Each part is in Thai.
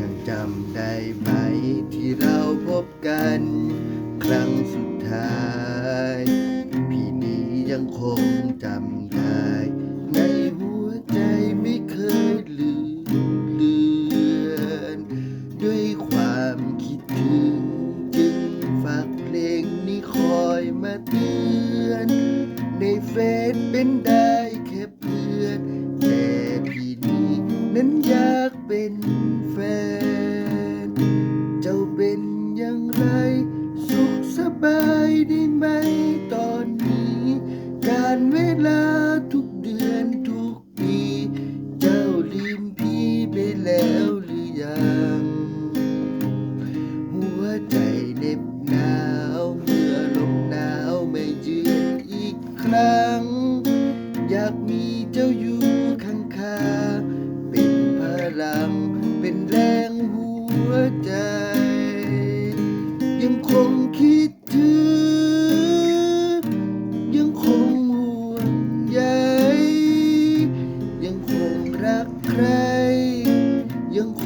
ยังจำได้ไหมที่เราพบกัน ครั้งสุดท้าย พี่นี้ยังคง มาเตือน ในเฟซเป็นได้แค่เพื่อน แต่พี่นี้นั้นอยากเป็นแฟน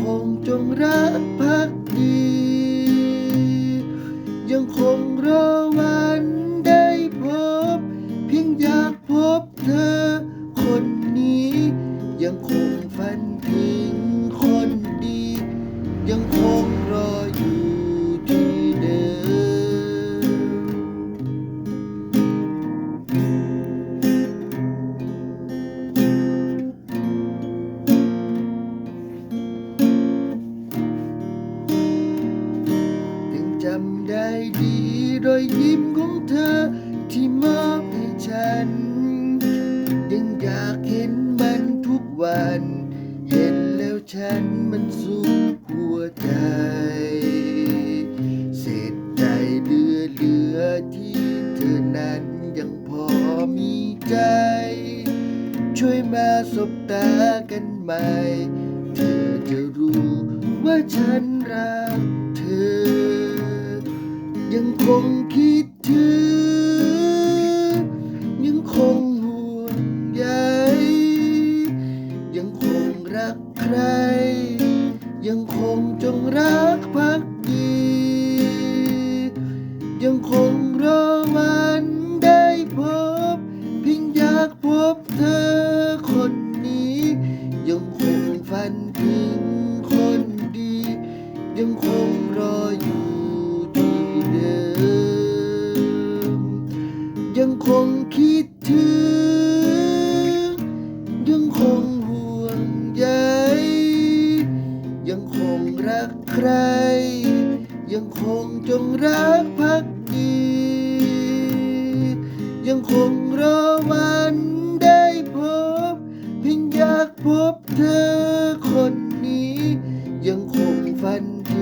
คงจงรักภักดี ยังคง จำได้ดีรอยยิ้มของเธอที่มอบให้ฉัน ยังอยากเห็นมันทุกวัน เห็นแล้วฉันมันสุขหัวใจ เศษใจเหลือเหลือที่เธอนั้นยังพอมีใจ ช่วยมาสบตากันใหม่ เธอจะรู้ว่าฉันรักเธอ ยังคงคิดถึง ยังคงห่วงใยยังคงรักใคร ยังคงจงรักภักดี ยังคงรอวันได้พบ เพียงอยากพบเธอคนนี้ ยังคงฝันถึงคนดี ยังคงรออยู่ ยังคงจงรักพักดี ยังคงรอวันได้พบ เพียงอยากพบเธอคนนี้ ยังคงฝันถึง